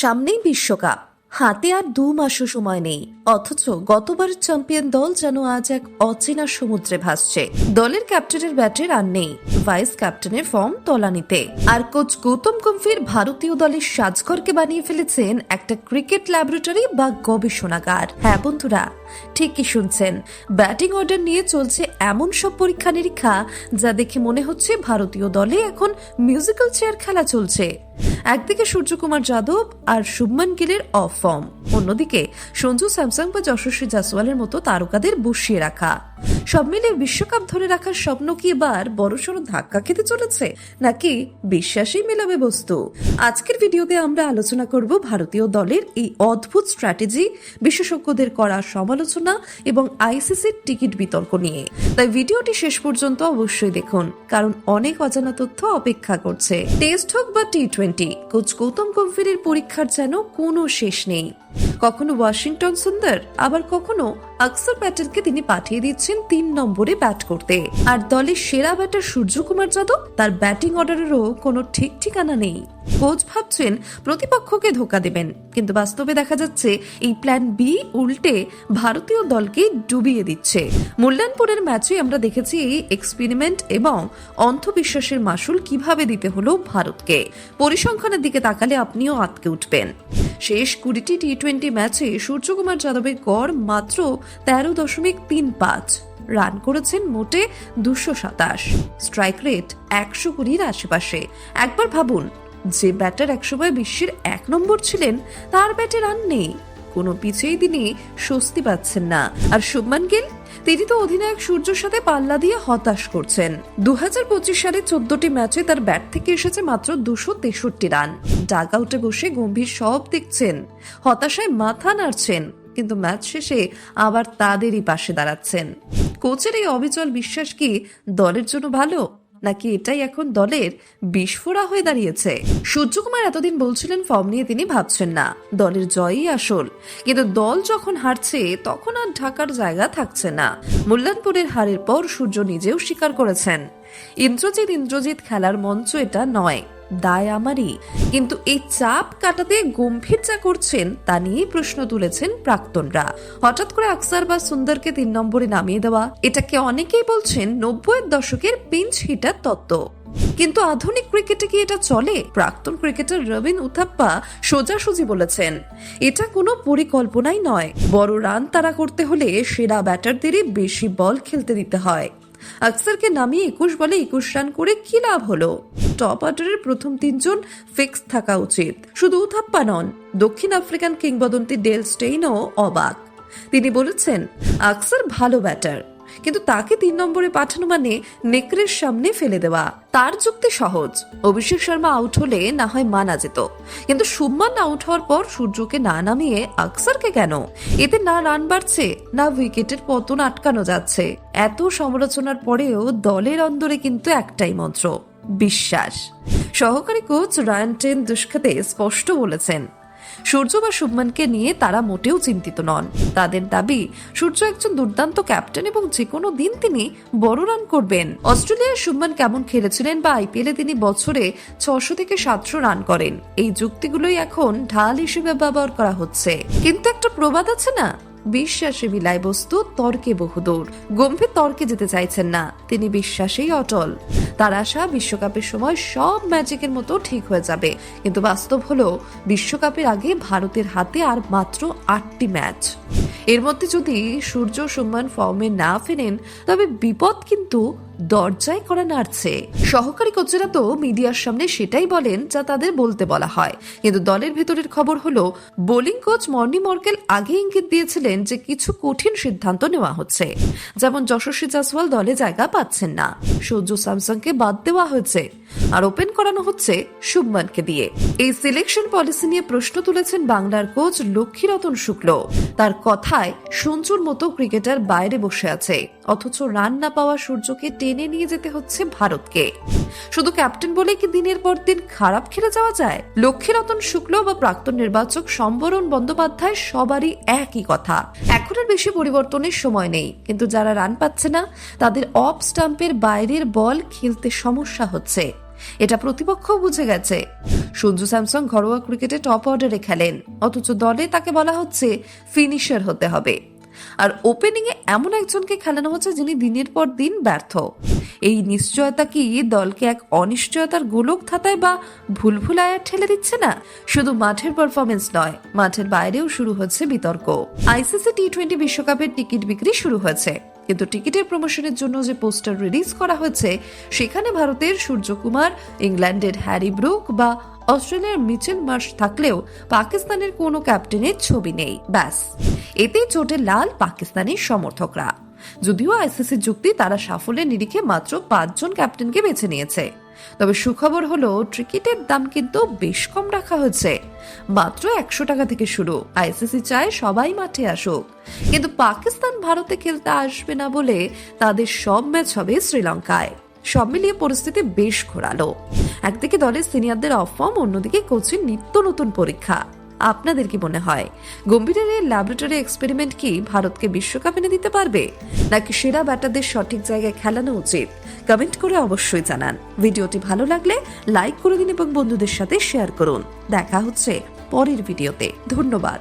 সামনেই বিশ্বকাপ। হাতে আর দু মাসও সময় নেই। অথচ গতবার চ্যাম্পিয়ন দল যেন আজ এক অচেনা সমুদ্রে ভাসছে। দলের ক্যাপ্টেনের ব্যাটে রান নেই। ভাইস ক্যাপ্টেনের ফর্ম তলানিতে। আর কোচ গৌতম গম্ভীর ভারতীয় দলের সাজঘরকে বানিয়ে ফেলেছেন একটা ক্রিকেট ল্যাবরেটরি বা গবেষণাগার। হ্যাঁ বন্ধুরা, ঠিকই শুনছেন। ব্যাটিং অর্ডার নিয়ে চলছে এমন সব পরীক্ষা নিরীক্ষা যা দেখে মনে হচ্ছে ভারতীয় দলে এখন মিউজিক্যাল চেয়ার খেলা চলছে। একদিকে সূর্যকুমার যাদব আর শুভমান গিলের অফ ফর্ম অন্যদিকে সঞ্জু স্যামসাং বা যশস্বী জাসওয়ালের মতো তারকাদের বসিয়ে রাখা। সব মিলিয়ে বিশ্বকাপ ধরে রাখার স্বপ্ন কি এবার বড়সড় ধাক্কা খেতে চলেছে? নাকি বিশ্বাসই মেলাবে বস্তু? আজকের ভিডিওতে আমরা আলোচনা করব ভারতীয় দলের এই অদ্ভুত স্ট্র্যাটেজি, বিশেষজ্ঞদের করা সমালোচনা এবং আইসিসির টিকিট বিতর্ক নিয়ে। তাই ভিডিওটি শেষ পর্যন্ত অবশ্যই দেখুন, কারণ অনেক অজানা তথ্য অপেক্ষা করছে। টেস্ট হোক বা টি টোয়েন্টি, কোচ গৌতম গম্ভীরের পরীক্ষার যেন কোনো শেষ নেই। কখনো ওয়াশিংটন সুন্দর, আবার কখনো আকসর প্যাটেলকে তিনি পাঠিয়ে দিচ্ছেন তিন নম্বরে ব্যাট করতে। আর দলের সেরা ব্যাটার সূর্যকুমার যাদব তার ব্যাটিং অর্ডারেরও কোনো ঠিক ঠিকানা নেই। কোচ ভাবছেন প্রতিপক্ষকে ধোকা দেবেন, কিন্তু বাস্তবে দেখা যাচ্ছে এই প্ল্যান বি উল্টে ভারতীয় দলকে ডুবিয়ে দিচ্ছে। মূল্যায়নপুরের ম্যাচে আমরা দেখেছি এই এক্সপেরিমেন্ট এবং অন্ধবিশ্বাসের মাসুল কীভাবে দিতে হলো ভারতকে। পরিসংখ্যানের দিকে তাকালে আপনিও আটকে উঠবেন। শেষ কুড়িটি টি টোয়েন্টি ম্যাচে সূর্যকুমার যাদবের গড় মাত্র তেরো দশমিক তিন পাঁচ। রান করেছেন মোটে দুশো সাতাশ। স্ট্রাইক রেট একশো কুড়ির আশেপাশে। একবার ভাবুন, যে ব্যাটার একসময় বিশ্বের এক নম্বর ছিলেন, তার ব্যাটে রান নেই। কোনো পিছেই তিনি স্বস্তি পাচ্ছেন না। আর শুভমান গিল, তিনি তো অধিনায়ক সূর্যর সাথে পাল্লা দিয়ে হতাশ করছেন। দু হাজার পঁচিশ সালে চোদ্দটি ম্যাচে তার ব্যাট থেকে এসেছে মাত্র দুশো তেষট্টি রান। ডাগ আউটে বসে গম্ভীর সব দেখছেন, হতাশায় মাথা নাড়ছেন, কিন্তু ম্যাচ শেষে আবার তাদেরই পাশে দাঁড়াচ্ছেন। কোচের এই অবিচল বিশ্বাস কি দলের জন্য ভালো? নাকি এটাই এখন দলের বিস্ফোরা হয়ে দাঁড়িয়েছে? সূর্যকুমার এতদিন বলছিলেন ফর্ম নিয়ে তিনি ভাবছেন না। দলের জয়ই আসল। কিন্তু দল যখন হারছে, তখন আর ঢাকার জায়গা থাকছে না। মূল্যানপুরের হারের পর সূর্য নিজেও স্বীকার করেছেন। ইন্দ্রজিৎ ইন্দ্রজিৎ খেলার মঞ্চ এটা নয়। দায় আমারই। কিন্তু এই চাপ কাটাতে গম্ভীর যা করছেন, তা নিয়েই প্রশ্ন তুলেছেন প্রাক্তনরা। হঠাৎ করে আকসার বা সুন্দরকে তিন নম্বরে নামিয়ে দেওয়া, এটাকে অনেকেই বলছেন নব্বইয়ের দশকের পিঞ্চ হিটার তত্ত্ব। কিন্তু আধুনিক ক্রিকেটে কি এটা চলে? প্রাক্তন ক্রিকেটার রবিন উথাপ্পা সোজাসুজি বলেছেন, এটা কোনো পরিকল্পনাই নয়। বড় রান তারা করতে হলে সেরা ব্যাটারদেরই বেশি বল খেলতে দিতে হয়। আকসারকে নামিয়ে একুশ বলে একুশ রান করে কি লাভ হলো? টপ অর্ডারের প্রথম তিনজন ফিক্স থাকা উচিত। শুধু উথাপ্পা নন, দক্ষিণ আফ্রিকান কিংবদন্তি ডেল স্টেইনও অবাক। তিনি বলেছেন, আকসার ভালো ব্যাটার কিন্তু তাকে তিন নম্বরে পাঠানো মানে নেকড়ের সামনে ফেলে দেওয়া। তার যুক্তি সহজ। অভিষেক শর্মা আউট হলে না হয় মানা যেত। কিন্তু শুভমান আউট হওয়ার পর সূর্যকে না নামিয়ে আকসারকে কেন? এতে না রান বাড়ছে, না উইকেটের পতন আটকানো যাচ্ছে। এত সমালোচনার পরেও দলের অন্দরে কিন্তু একটাই মন্ত্র, বিশ্বাস। সহকারী কোচ রায়ান টেন দুষ্কাতে স্পষ্ট বলেছেন, সূর্য বা শুভমানকে নিয়ে তারা মোটেও চিন্তিত নন। তাদের দাবি, সূর্য একজন দুর্দান্ত ক্যাপ্টেন এবং যে কোনো দিন তিনি বড় রান করবেন। অস্ট্রেলিয়ার শুভমান কেমন খেলেছিলেন বা আইপিএলে তিনি বছরে ছশো থেকে সাতশো রান করেন, এই যুক্তিগুলোই এখন ঢাল হিসেবে ব্যবহার করা হচ্ছে। কিন্তু একটা প্রবাদ আছে না? বিশ্বাসে বিলাই বস্তু তর্কে বহুদূর। গম্ভীর তর্কে যেতে চাইছেন না। তিনি বিশ্বাসেই অটল। তার আশা বিশ্বকাপের সময় সব ম্যাজিকের মতো ঠিক হয়ে যাবে। কিন্তু বাস্তব হলো, বিশ্বকাপের আগে ভারতের হাতে আর মাত্র আটটি ম্যাচ। এর মধ্যে যদি সূর্য সম্মান ফর্মে না ফেরেন, তবে বিপদ কিন্তু দরজায় করা নাড়ছে। সহকারী কোচেরা তো মিডিয়ার সামনে সেটাই বলেন যা তাদের বলতে বলা হয়। কিন্তু দলের ভেতরের খবর হলো, বোলিং কোচ মর্নি মর্কেল আগে ইঙ্গিত দিয়েছিলেন যে কিছু কঠিন সিদ্ধান্ত নেওয়া হচ্ছে। যেমন যশস্বী জাসওয়াল দলে জায়গা পাচ্ছেন না। সূর্য স্যামসাংকে বাদ দেওয়া হয়েছে। আর ওপেন করানো হচ্ছে শুভমানকে দিয়ে। এই সিলেকশন পলিসি নিয়ে প্রশ্ন তুলেছেন বাংলার কোচ লক্ষ্মীরতন শুক্ল। তার কথায় সঞ্চুর মতো ক্রিকেটার বাইরে বসে আছে। অথচ রান না পাওয়া সূর্যকে টেনে নিয়ে যেতে হচ্ছে ভারতকে। শুধু ক্যাপ্টেন বলে কি দিনের পর দিন খারাপ খেলে যাওয়া যায়? লক্ষ্মীরতন শুক্ল বা প্রাক্তন নির্বাচক সম্বরণ বন্দ্যোপাধ্যায় সবারই একই কথা। এখন আর বেশি পরিবর্তনের সময় নেই। কিন্তু যারা রান পাচ্ছে না, তাদের অফ স্টাম্পের বাইরের বল খেলতে সমস্যা হচ্ছে। এটা প্রতিপক্ষ বুঝে গেছে। সঞ্জু স্যামসং ঘরোয়া ক্রিকেটে টপ অর্ডারে খেলেন। অথচ দলে তাকে বলা হচ্ছে ফিনিশার হতে হবে। আর ওপেনিং এ এমন একজনকে খেলানো হচ্ছে যিনি দিনের পর দিন ব্যর্থ। এই নিশ্চয়তা কি দলকে এক অনিশ্চয়তার গোলক থাতায় বা ভুলভুলায়ার ঠেলে দিচ্ছে না? শুধু মাঠের পারফরমেন্স নয়, মাঠের বাইরেও শুরু হচ্ছে বিতর্ক। আইসিসি টি টোয়েন্টি বিশ্বকাপের টিকিট বিক্রি শুরু হয়েছে। কিন্তু টিকিটের প্রমোশনের জন্য যে পোস্টার রিলিজ করা হয়েছে, সেখানে ভারতের সূর্যকুমার, ইংল্যান্ডের হ্যারি ব্রুক বা অস্ট্রেলিয়ার মিচেল মার্শ থাকলেও পাকিস্তানের কোনো ক্যাপ্টেনের ছবি নেই। ব্যাস। এতেই চোটে লাল পাকিস্তানের সমর্থকরা। যদিও আইসিসি যুক্তি তারা সাফল্যের নিরিখে মাত্র পাঁচজন ক্যাপ্টেনকে বেছে নিয়েছে। তবে সুখবর হলো টিকিটের দাম কিন্তু বেশ কম রাখা হয়েছে মাত্র একশো টাকা থেকে শুরু। আইসিসি চায় সবাই মাঠে আসুক। কিন্তু পাকিস্তান ভারতে খেলতে আসবে না বলে তাদের সব ম্যাচ হবে শ্রীলঙ্কায়। সব মিলিয়ে পরিস্থিতি বেশ ঘোরালো। একদিকে দলের সিনিয়রদের অফ ফর্ম অন্যদিকে কোচের নিত্য নতুন পরীক্ষা। আপনাদের কি মনে হয়? গম্ভীরের এই ল্যাবরেটরি এক্সপেরিমেন্ট কি ভারতকে বিশ্বকাপ এনে দিতে পারবে? নাকি সেরা ব্যাটারদের সঠিক জায়গায় খেলানো উচিত? কমেন্ট করে অবশ্যই জানান। ভিডিওটি ভালো লাগলে লাইক করে দিন এবং বন্ধুদের সাথে শেয়ার করুন। দেখা হচ্ছে পরের ভিডিওতে ধন্যবাদ।